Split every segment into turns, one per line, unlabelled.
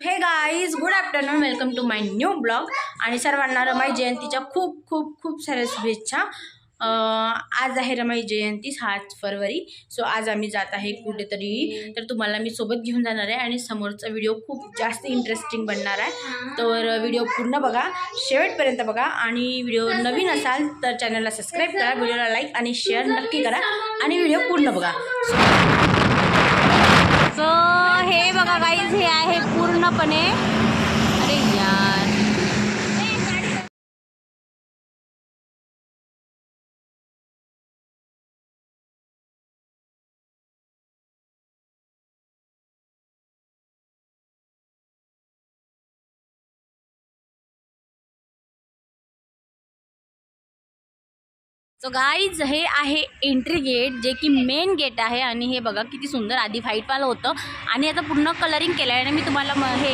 Hey guys good afternoon welcome to my new blog आणि सर्वांना रमाई जयंतीच्या खूप खूप खूप साऱ्या शुभेच्छा. आज आहे रमाई जयंती सात फरवरी. सो आज आम्ही जात आहे कुठेतरी. तर तुम्हाला मी सोबत घेऊन जाणार आहे आणि समोरचा व्हिडिओ खूप जास्त इंटरेस्टिंग बनणार आहे. तर व्हिडिओ पूर्ण बघा. शेवटपर्यंत बघा. आणि व्हिडिओ नवीन असाल तर चॅनलला सबस्क्राईब करा. व्हिडिओला लाईक आणि शेअर नक्की करा. आणि व्हिडिओ पूर्ण बघा.
सो हे बघा गाईज हे आहे पूर्णपणे सो गाईज हे आहे एंट्री गेट जे की मेन गेट आहे. आणि हे बघा किती सुंदर आधी व्हाईटवालं होतं. आणि आता पूर्ण कलरिंग केलं आहे आणि मी तुम्हाला हे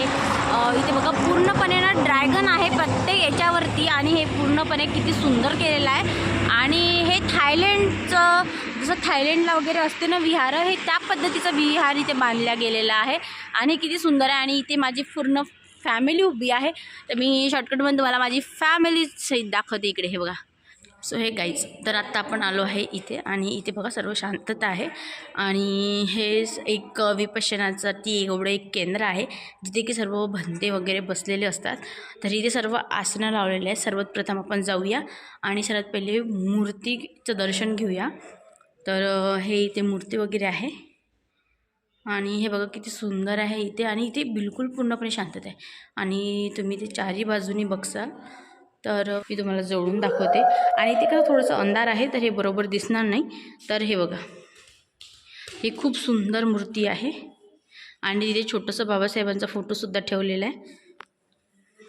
इथे बघा पूर्णपणे ना ड्रॅगन आहे प्रत्येक याच्यावरती. आणि हे पूर्णपणे किती सुंदर केलेलं आहे. आणि हे थायलंडचं जसं थायलंडला वगैरे असते ना विहार हे त्या पद्धतीचं विहार इथे बांधल्या गेलेलं आहे. आणि किती सुंदर आहे. आणि इथे माझी पूर्ण फॅमिली उभी आहे. तर मी शॉर्टकटमध्ये तुम्हाला माझी फॅमिली सहित दाखवते इकडे हे बघा. सो हे गाईज तर आत्ता आपण आलो आहे इथे आणि इथे बघा सर्व शांतता आहे. आणि हे एक विपशनासाठी ती एवढं एक केंद्र आहे जिथे की सर्व भंते वगैरे बसलेले असतात. तर इथे सर्व आसनं लावलेले आहेत. सर्वात प्रथम आपण जाऊया आणि सर्वात पहिले मूर्तीचं दर्शन घेऊया. तर हे इथे मूर्ती वगैरे आहे. आणि हे बघा किती सुंदर आहे इथे. आणि इथे बिलकुल पूर्णपणे शांतता आहे. आणि तुम्ही ते चारही बाजूनी बघसाल. तर मी तुम्हाला जवळून दाखवते. आणि इथे कसं थोडंसं अंधार आहे तर हे बरोबर दिसणार नाही. तर हे बघा. ही खूप सुंदर मूर्ती आहे. आणि तिथे छोटंसं बाबासाहेबांचा फोटोसुद्धा ठेवलेला आहे.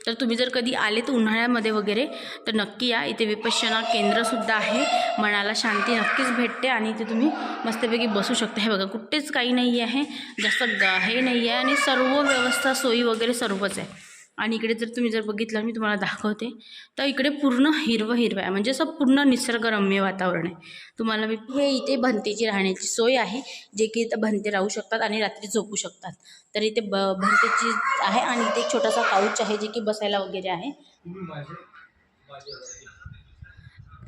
तर तुम्ही जर कधी आले तर उन्हाळ्यामध्ये वगैरे तर नक्की या. इथे विपश्यना केंद्रसुद्धा आहे. मनाला शांती नक्कीच भेटते आणि इथे तुम्ही मस्तपैकी बसू शकता. हे बघा कुठेच काही नाही आहे जास्त ग हे नाही आहे आणि सर्व व्यवस्था सोयी वगैरे सर्वच आहे. आणि इकडे जर तुम्ही जर बघितलं मी तुम्हाला दाखवते. तर इकडे पूर्ण हिरवं हिरवं आहे. म्हणजे असं पूर्ण निसर्गरम्य वातावरण आहे. तुम्हाला मी हे इथे भंतेची राहण्याची सोय आहे जे की इथं भंते राहू शकतात आणि रात्री झोपू शकतात. तर इथे ब भंतेची आहे आणि इथे एक छोटासा काउच आहे जे की बसायला वगैरे आहे.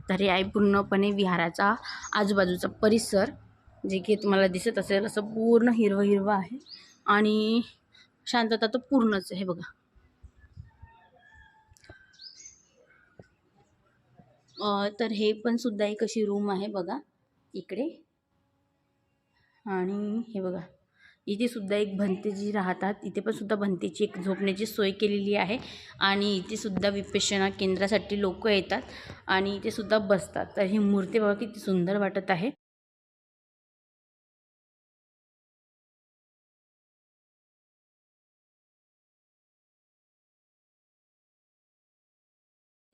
तर हे आहे पूर्णपणे विहाराचा आजूबाजूचा परिसर जे की तुम्हाला दिसत असेल असं पूर्ण हिरवं हिरवं आहे. आणि शांतता तर पूर्णच आहे बघा. तर हे पण सुद्धा एक अशी रूम आहे बघा इकडे. आणि हे बघा इथे सुद्धा एक भंतेजी राहतात. इथे पण सुद्धा भंतेची एक झोपण्याची सोय केलेली आहे. आणि इथे सुद्धा विपेशना केंद्रासाठी लोक येतात आणि इथे सुद्धा बसतात. तर ही मूर्ती बघा किती सुंदर वाटत आहे.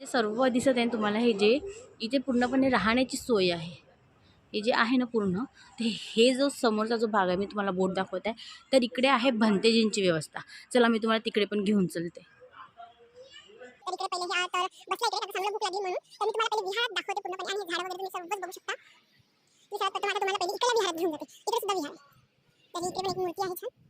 ते सर्व दिसत आहे तुम्हाला हे जे इथे पूर्णपणे राहण्याची सोय आहे. हे जे आहे ना पूर्ण ते हे जो समोरचा जो भाग आहे मी तुम्हाला बोट दाखवत आहे तर इकडे आहे भंतेजींची व्यवस्था. चला मी तुम्हाला तिकडे पण घेऊन चलते.
तर इकडे पहिले ह्या तर बसल्या इकडे आता चांगलं भूक लागली म्हणून तर मी तुम्हाला पहिले विहार दाखवते पूर्णपणे आणि हे झाडं वगैरे तुम्ही सर्वच बघू शकता मी सर्वात प्रथम आता तुम्हाला पहिले इकडे विहारात घेऊन जाते इकडे सुद्धा विहार आहे तर इकडे पण एक मूर्ती आहे छान
इथे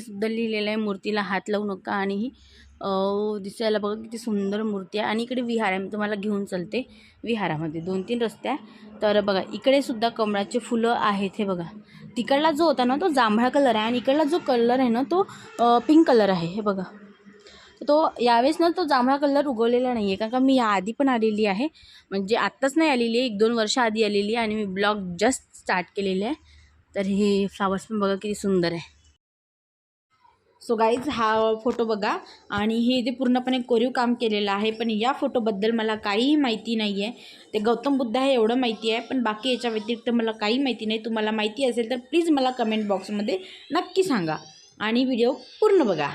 सुद्धा लिहिलेलं आहे मूर्तीला हात लावू नका आणि ही दिसायला बघा किती सुंदर मूर्ती आहे. आणि इकडे विहार आहे मी तुम्हाला घेऊन चलते विहारामध्ये. दोन तीन रस्ते आहे. तर बघा इकडे सुद्धा कमळाचे फुलं आहेत हे बघा. तिकडला जो होता ना तो जांभळा कलर आहे. आणि इकडला जो कलर आहे ना तो पिंक कलर आहे. हे बघा. तो यावेळेस ना तो जांभळा कलर उगवलेला नाही आहे कारण का मी याआधी पण आलेली आहे. म्हणजे आत्ताच नाही आलेली आहे एक दोन वर्ष आधी आलेली आहे आणि मी ब्लॉग जस्ट स्टार्ट केलेले आहे. तर हे फ्लावर्स पण बघा किती सुंदर आहे. सो गाईज हा फोटो बघा. आणि हे इथे पूर्णपणे कोरीव काम केलेलं आहे पण या फोटोबद्दल मला काहीही माहिती नाही आहे ते गौतम बुद्ध आहे एवढं माहिती आहे पण बाकी याच्या व्यतिरिक्त मला काही माहिती नाही. तुम्हाला माहिती असेल तर प्लीज मला कमेंट बॉक्समध्ये नक्की सांगा. आणि व्हिडिओ पूर्ण बघा.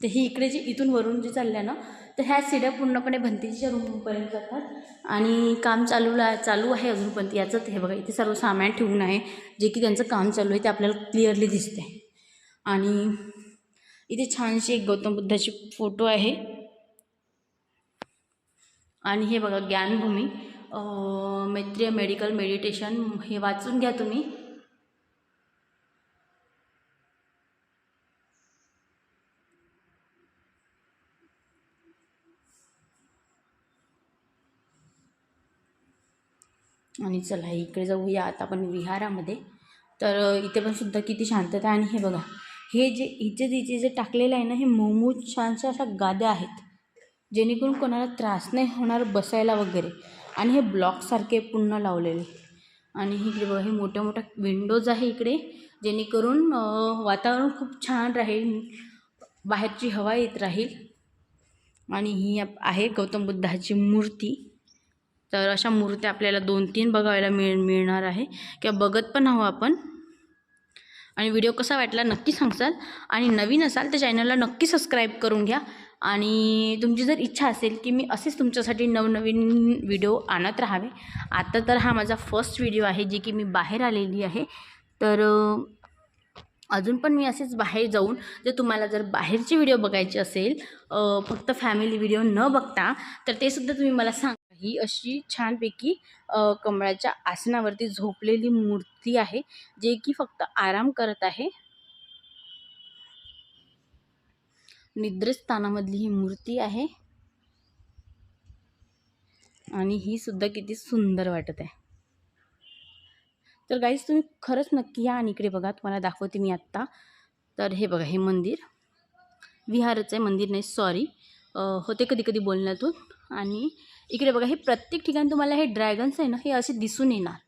तर ही इकडे जी इथून वरून जी चाललं आहे ना तर ह्या सिड्या पूर्णपणे भंतीच्या रूमपर्यंत जातात. आणि काम चालूला चालू आहे अजून पण याचं हे बघा इथे सर्व सामान ठेवून आहे जे की त्यांचं काम चालू आहे ते आपल्याला क्लिअरली दिसते आणि इथे छानशी एक गौतम बुद्धाची फोटो आहे. आणि हे बघा ज्ञानभूमी मैत्रीय मेडिकल मेडिटेशन हे वाचून घ्या तुम्ही. आणि चला इकडे जाऊया आता आपण विहारामध्ये. तर इथे पण सुद्धा किती शांतता आहे. आणि हे बघा हे जे इथे इथे जे टाकलेलं आहे ना हे मोमोज छानशा अशा गाद्या आहेत जेणेकरून कोणाला त्रास नाही होणार बसायला वगैरे. आणि हे ब्लॉकसारखे पुन्हा लावलेले. आणि इकडे बघा हे मोठ्या मोठ्या विंडोज आहे इकडे जेणेकरून वातावरण खूप छान राहील. बाहेरची हवा येत राहील. आणि ही आहे गौतम बुद्धाची मूर्ती. तर अशा मूर्त्या आपल्याला दोन तीन बघायला मिळ मिळणार आहे. किंवा बघत पण आहो आपण. आणि व्हिडिओ कसा वाटला नक्की सांगसाल. आणि नवीन असाल तर चॅनलला नक्की सबस्क्राईब करून घ्या. आणि तुमची जर इच्छा असेल की मी असेच तुमच्यासाठी नवनवीन व्हिडिओ आणत राहावे. आता तर हा माझा फर्स्ट व्हिडिओ आहे जे की मी बाहेर आलेली आहे. तर अजून पण मी असेच बाहेर जाऊन जर तुम्हाला जर बाहेरचे व्हिडिओ बघायचे असेल फक्त फॅमिली व्हिडिओ न बघता तर ते सुद्धा तुम्ही मला सांग ही अशी छानपैकी कमळाच्या आसनावरती झोपलेली मूर्ती आहे जे की फक्त आराम करत आहे. निद्रस्थानामधली ही मूर्ती आहे. आणि ही सुद्धा किती सुंदर वाटत आहे. तर गाईज तुम्ही खरंच नक्की या आणि इकडे बघा तुम्हाला दाखवते मी आत्ता. तर हे बघा हे मंदिर. विहारचं आहे मंदिर नाही सॉरी होते कधी कधी बोलण्यातून. आणि इकडे बघा हे प्रत्येक ठिकाणी तुम्हाला हे ड्रॅगन्स आहे ना हे असे दिसून येणार.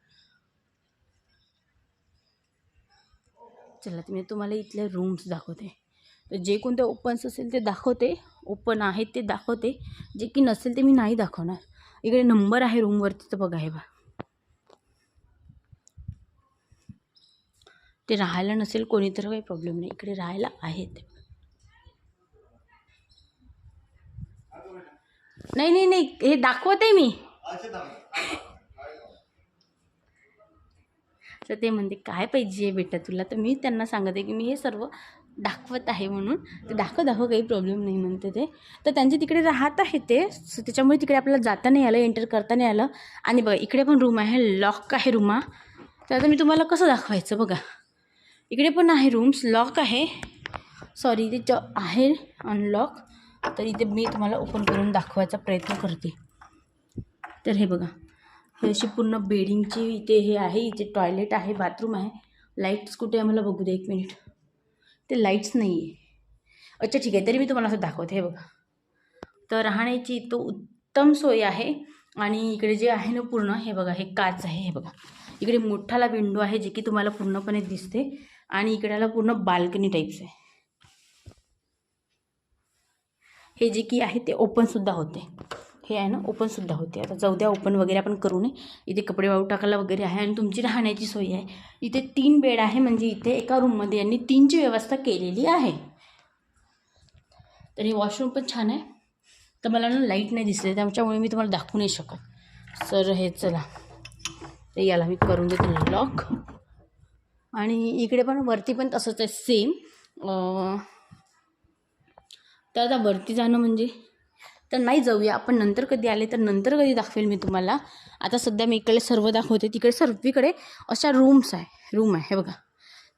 चला मी तुम्हाला इथले रूम्स दाखवते. तर जे कोणते ओपन्स असेल ते दाखवते. ओपन आहेत ते दाखवते. जे की नसेल ते मी नाही दाखवणार. इकडे नंबर आहे रूमवरती तर बघा हे बा ते राहायला नसेल कोणी तर काही प्रॉब्लेम नाही. इकडे राहायला आहेत. नाही नाही नाही हे दाखवते मी. तर ते म्हणते काय पाहिजे बेटा तुला? तर मी त्यांना सांगते की मी हे सर्व दाखवत आहे म्हणून. ते दाखव दाखव काही प्रॉब्लेम नाही म्हणते ते. तर त्यांचे तिकडे राहत आहे ते. सो त्याच्यामुळे तिकडे आपल्याला जाता नाही आलं एंटर करता नाही आलं. आणि बघा इकडे पण रूम आहे लॉक आहे रूमा तर आता मी तुम्हाला कसं दाखवायचं बघा. इकडे पण आहे रूम्स लॉक आहे. सॉरी च आहे अनलॉक तर इथे मी तुम्हाला ओपन करून दाखवायचा प्रयत्न करते. तर हे बघा. हे अशी पूर्ण बेडिंगची इथे हे आहे इथे टॉयलेट आहे बाथरूम आहे. लाईट्स कुठे आहे मला बघू दे एक मिनिट ते लाईट्स नाही आहे अच्छा ठीक आहे. तरी मी तुम्हाला असं दाखवते. हे बघा. तर राहण्याची तो उत्तम सोय आहे. आणि इकडे जे आहे ना पूर्ण हे बघा हे काच आहे हे बघा. इकडे मोठाला विंडो आहे जे की तुम्हाला पूर्णपणे दिसते. आणि इकडेला पूर्ण बाल्कनी टाईप्स आहे. हे जे की आहे ते ओपनसुद्धा होते. हे आहे ना ओपनसुद्धा होते. आता जाऊ द्या ओपन वगैरे आपण करू नये. इथे कपडे वाळू टाकायला वगैरे आहे आणि तुमची राहण्याची सोय आहे. इथे तीन बेड आहे म्हणजे इथे एका रूममध्ये यांनी तीनची व्यवस्था केलेली आहे. तर हे वॉशरूम पण छान आहे. तर मला ना लाइट नाही दिसले त्याच्यामुळे मी तुम्हाला दाखवू नाही शकत. सर हे चला. तर याला मी करून देते लॉक आणि इकडे पण वरती पण तसंच आहे सेम तर आता वरती जाणं म्हणजे? तर नाही जाऊया. आपण नंतर कधी आले तर नंतर कधी दाखवेल मी तुम्हाला. आता सध्या मी इकडे सर्व दाखवते. तिकडे सर्वीकडे अशा रूम्स आहे. रूम आहे. हे बघा.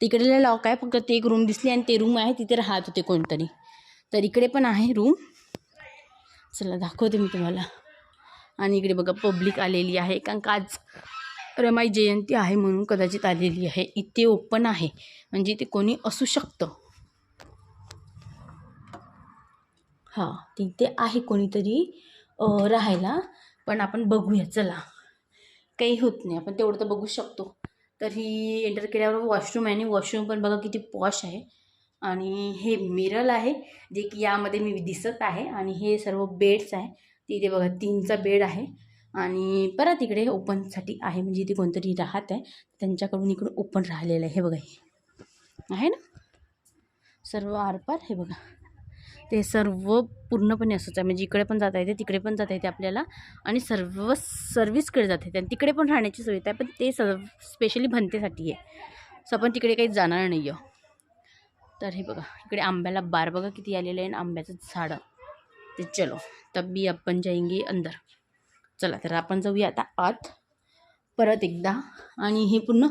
तिकडे लॉक आहे. फक्त ते एक रूम दिसली आणि ते रूम आहे. तिथे राहत होते कोणतरी. तर इकडे पण आहे रूम चला दाखवते मी तुम्हाला. आणि इकडे बघा पब्लिक आलेली आहे. कारण का आज रमाई जयंती आहे म्हणून कदाचित आलेली आहे. इथे ओपन आहे. म्हणजे इथे कोणी असू शकतं. हां तिथे आहे कोणीतरी राहायला. पण आपण बघूया चला. काही होत नाही आपण तेवढं तर बघू शकतो. तर ही एंटर केल्यावर वॉशरूम आहे आणि वॉशरूम पण बघा किती पॉश आहे. आणि हे मिरल आहे जे की यामध्ये मी दिसत आहे. आणि हे सर्व बेड्स आहे. तिथे बघा तीनचा बेड आहे. आणि परत इकडे ओपनसाठी आहे म्हणजे इथे कोणतरी राहत आहे. त्यांच्याकडून इकडे ओपन राहिलेलं आहे हे बघा हे. आहे ना? सर्व आरपार हे बघा. ते सर्व पूर्णपणे असंच आहे म्हणजे इकडे पण जाता येते तिकडे पण जाता येते आपल्याला. आणि सर्व सर्विसकडे जाता येते. आणि तिकडे पण राहण्याची सुविधा आहे पण ते सर्व स्पेशली भंतेसाठी आहे. सो आपण तिकडे काही जाणार नाही आहे तर हे बघा इकडे आंब्याला बार बघा किती आलेलं आहे आणि आंब्याचं झाडं. ते चलो तब आपण जाएंगे अंदर. चला तर आपण जाऊया आता आत. परत एकदा. आणि हे पूर्ण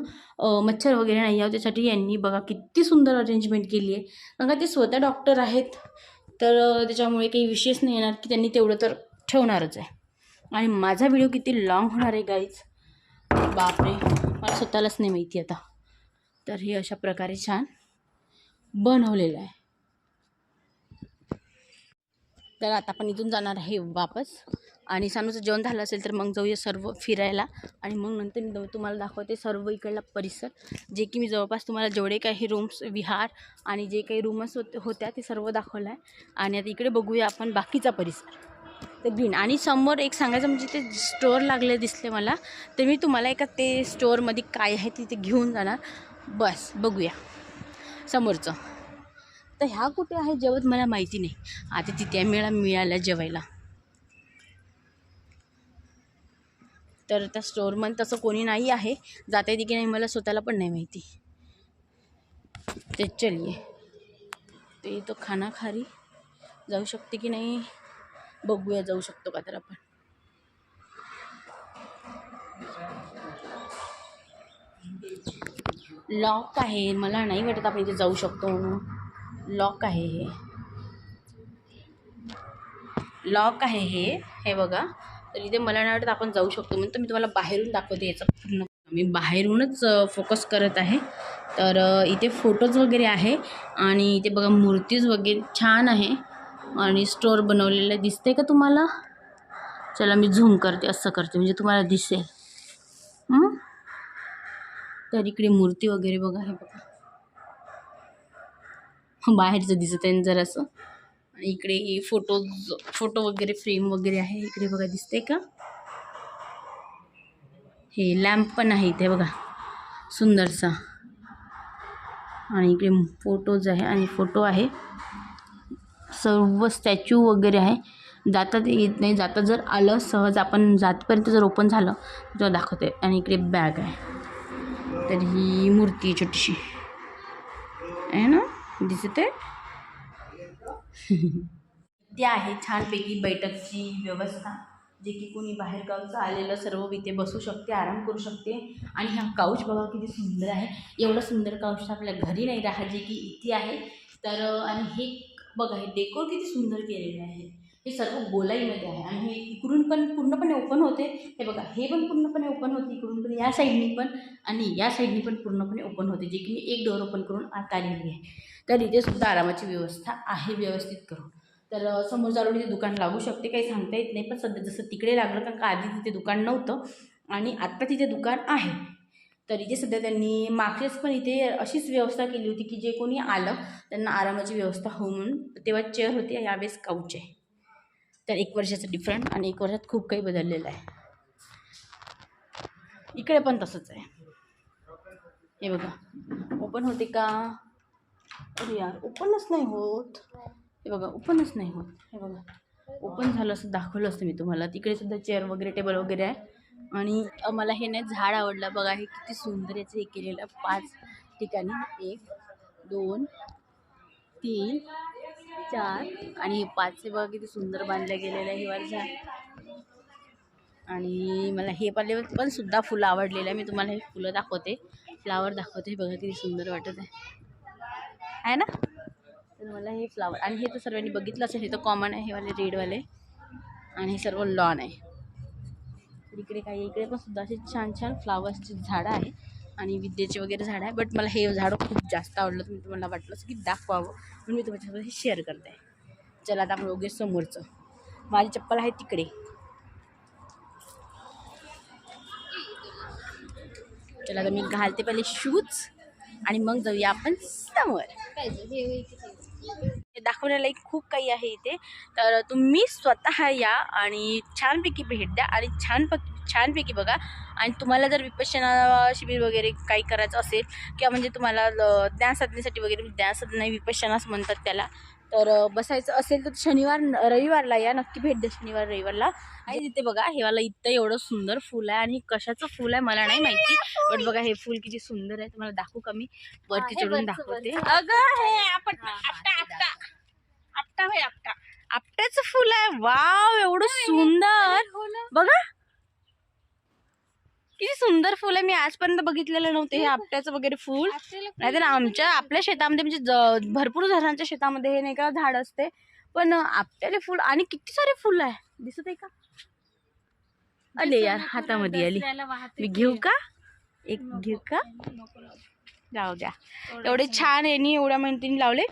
मच्छर वगैरे नाही यावं त्यासाठी यांनी बघा किती सुंदर अरेंजमेंट केली आहे. कारण का ते स्वतः डॉक्टर आहेत. तर त्याच्यामुळे काही विशेष नाही येणार की त्यांनी तेवढं तर ठेवणारच आहे. आणि माझा व्हिडिओ किती लाँग होणार आहे गाईज बापरे. मला स्वतःलाच नाही माहिती आता. तर हे अशा प्रकारे छान बनवलेलं आहे. तर आता आपण इथून जाणार आहे वापस. आणि सानूचं जेवण झालं असेल तर मग जाऊया सर्व फिरायला. आणि मग नंतर मी तुम्हाला दाखवते सर्व इकडला परिसर. जे की मी जवळपास तुम्हाला जेवढे काही रूम्स विहार आणि जे काही रूम्स होत होत्या ते सर्व दाखवलं आहे आणि आता इकडे बघूया आपण बाकीचा परिसर. तर ग्रीन आणि समोर एक सांगायचं म्हणजे ते स्टोअर लागले दिसले मला. तर मी तुम्हाला एका ते स्टोअरमध्ये काय आहे तिथे घेऊन जाणार. बस बघूया. समोरचं. तर ह्या कुठे आहे जेवत मला माहिती नाही. आता तिथे मिळा मिळाल्या जेवायला. तर त्या स्टोअरमध्ये तसं कोणी नाही आहे. जाता येते की नाही मला स्वतःला पण नाही माहिती. ते चलिये. ते तो खाना खारी जाऊ शकते की नाही? बघूया जाऊ शकतो का तर आपण. लॉक आहे मला नाही वाटत आपण इथे जाऊ शकतो म्हणून. लॉक आहे हे. लॉक आहे हे. हे बघा. तर इथे मला नाही वाटत आपण जाऊ शकतो म्हणून तर मी तुम्हाला बाहेरून दाखवते याचं पूर्ण. मी बाहेरूनच फोकस करत आहे. तर इथे फोटोज वगैरे आहे. आणि इथे बघा मूर्तीज वगैरे छान आहे. आणि स्टोअर बनवलेलं दिसते का तुम्हाला? चला मी झूम करते असं करते. म्हणजे तुम्हाला दिसेल. तर इकडे मूर्ती वगैरे बघा हे बघा. बाहेरचं दिसत आहे जरासं. आणि इकडे फोटोज फोटो वगैरे फ्रेम वगैरे आहे. इकडे बघा दिसते का? हे लॅम्प पण आहे इथे बघा. सुंदरसा. आणि इकडे फोटोज आहे आणि फोटो आहे. सर्व स्टॅच्यू वगैरे आहे. जाता ते येत नाही. जाता जर आलं सहज आपण जातपर्यंत जर ओपन झालं तर दाखवते आणि इकडे बॅग आहे. तर ही मूर्ती आहे छोटीशी. आहे ना? दिसत आहे ते आहे छानपैकी बैठकची व्यवस्था जे की कोणी बाहेरगावचं आलेलं सर्व इथे बसू शकते आराम करू शकते. आणि हा काउच बघा किती सुंदर आहे. एवढं सुंदर काऊच आपल्या घरी नाही राहा जे की इथे आहे. तर आणि हे बघा हे डेकोर किती सुंदर केलेले आहे. हे सर्व गोलाईमध्ये आहे. आणि हे इकडून पण पूर्णपणे ओपन होते. हे बघा हे पण पूर्णपणे ओपन होते इकडून पण या साईडनी पण आणि या साईडनी पण पूर्णपणे ओपन होते जे की मी एक डोअर ओपन करून आत आलेली आहे. तर इथे सुद्धा आरामाची व्यवस्था आहे व्यवस्थित करून. तर समोर जाऊन इथे दुकान लागू शकते काही सांगता येत नाही पण सध्या जसं तिकडे लागलं कारण का आधी तिथे दुकान नव्हतं आणि आत्ता तिथे दुकान आहे. तर इथे सध्या त्यांनी मागचेच पण इथे अशीच व्यवस्था केली होती की जे कोणी आलं त्यांना आरामाची व्यवस्था हो म्हणून तेव्हा चेअर होती यावेळेस काउच आहे. तर एक वर्षाचं डिफरंट आणि एक वर्षात खूप काही बदललेलं आहे. इकडे पण तसंच आहे. हे बघा. ओपन होते का? अरे यार ओपनच नाही होत. हे बघा ओपनच नाही होत. हे बघा. ओपन झालं असं दाखवलं असतं मी तुम्हाला. तिकडे सुद्धा चेअर वगैरे टेबल वगैरे आहे. आणि मला हे नाही झाड आवडलं. बघा हे किती सुंदर याचं हे केलेलं. पाच ठिकाणी. एक दोन तीन चार. आणि हे पाचचे बघा किती सुंदर बांधलं गेलेलं आहे हिवाळी झाड आणि मला हे पाले पण सुद्धा फुलं आवडलेलं आहे. मी तुम्हाला हे फुलं दाखवते. फ्लावर दाखवते. हे बघा किती सुंदर वाटत आहे. आहे ना? तर मला हे फ्लावर आणि हे तर सर्वांनी बघितलं असेल. हे तर कॉमन आहे. हे वाले रेडवाले आणि हे सर्व लॉन आहे. इकडे काही इकडे पण सुद्धा असे छान छान फ्लावर्सची झाडं आहे. आणि विद्येचे वगैरे झाडं आहे बट मला हे झाडं खूप जास्त आवडलं. तर मी तुम्हाला वाटलं असं की दाखवावं म्हणून मी तुमच्यासोबत हे शेअर करते. चला आता आपण बघूया समोरचं. माझी चप्पल आहे तिकडे. चला आता मी घालते पहिले शूज आणि मग जाऊया आपण समोर. हे दाखवण्यालायक खूप काही आहे इथे. तर तुम्ही स्वतः या आणि छानपैकी भेट द्या आणि छान छानपैकी बघा. आणि तुम्हाला जर विपश्यना शिबिर वगैरे काही करायचं असेल किंवा म्हणजे तुम्हाला ल- ज्ञान साधनेसाठी वगैरे ज्ञान साधना विपश्यनाच म्हणतात त्याला तर बसायचं असेल तर शनिवार रविवारला या. नक्की भेट द्या शनिवार रविवारला. आणि तिथे बघा हे वाला इथं एवढं सुंदर फुल आहे आणि कशाचं फुल आहे मला नाही माहिती. बट बघा हे फुल किती सुंदर आहे. तुम्हाला दाखवू का मी? वरती चढून दाखवते. अगं हे आपण आपटा आपटा. आपटा भाई आपटा. आपट्याचं फुल आहे. वाव एवढं सुंदर. बघा. किती सुंदर फुल आहे मी आजपर्यंत बघितलेलं नव्हते हे आपट्याचं वगैरे फुल. नाहीतर आमच्या आपल्या शेतामध्ये म्हणजे भरपूर झाडांच्या शेतामध्ये हे नाही का झाड असते. पण आपट्याले फुल आणि किती सारे फुल आहे? दिसत आहे का? अले यार हातामध्ये आली. मी घेऊ का? एक घेऊ का? जाऊ द्या. एवढे छान. यांनी एवढ्या मेहनतीने लावले.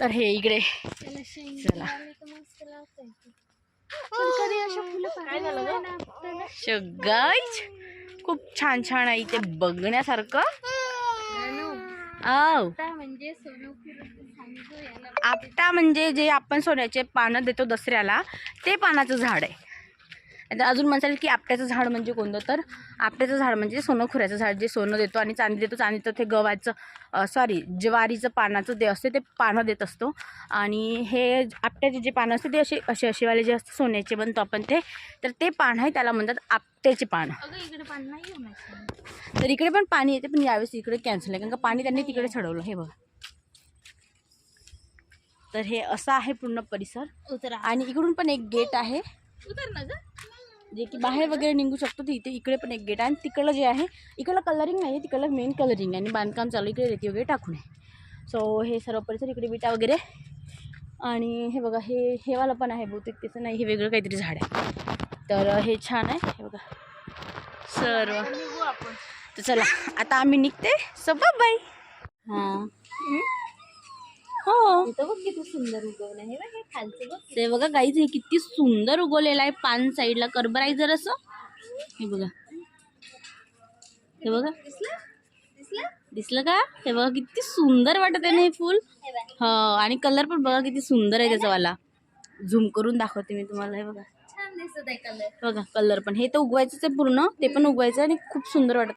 तर हे इकडे. चला. guys, खूप छान छान आहे इथे बघण्यासारखं. आपटा म्हणजे जे आपण सोन्याचे पानं देतो दसऱ्याला ते पानाचं झाड आहे. आता अजून म्हणसाल की आपट्याचं झाड म्हणजे कोणतं? तर आपट्याचं झाड म्हणजे सोनं खुऱ्याचं झाड जे सोनं देतो आणि चांदी देतो. चांदीचं ते गव्हाचं सॉरी ज्वारीचं पानाचं ते असते ते पानं देत असतो. आणि हे आपट्याचे जे पानं असते ते असे असे असेवाले जे असते सोन्याचे बनतो आपण ते. तर ते पान आहे त्याला म्हणतात आपट्याचे पानं. तर इकडे पण पाणी येते पण यावेळेस इकडे कॅन्सल आहे. कारण का पाणी त्यांनी तिकडे चढवलं हे बघा. तर हे असं आहे पूर्ण परिसर. आणि इकडून पण एक गेट आहे. जे की बाहेर वगैरे निघू शकतो तर इथे इकडे पण एक गेट आहे. आणि तिकडलं जे आहे इकडलं कलरिंग नाही आहे तिकडलं मेन कलरिंग आहे. आणि बांधकाम चालू इकडे रेती वगैरे टाकून आहे. सो हे सर्व परिसर इकडे विटा वगैरे. आणि हे बघा हे हेवालं पण आहे बहुतेक त्याचं नाही हे वेगळं काहीतरी झाड आहे. तर हे छान आहे हे बघा. सर्व. तर चला आता आम्ही निघते. सो बाय हां हो.
किती सुंदर उगवलं. हे बघ खालचं बघ
ते बघा गाईच हे किती सुंदर उगवलेलं आहे पान साईडला जर असं. हे बघा. हे बघा. दिसलं? का? हे बघा किती सुंदर वाटत आहे ना हे फुल. हो आणि कलर पण बघा किती सुंदर आहे त्याचा वाला झूम करून दाखवते मी तुम्हाला हे बघा.
छान दिसत आहे कलर
बघा कलर पण. हे तर उगवायचंच आहे पूर्ण. ते पण उगवायचं आणि खूप सुंदर वाटत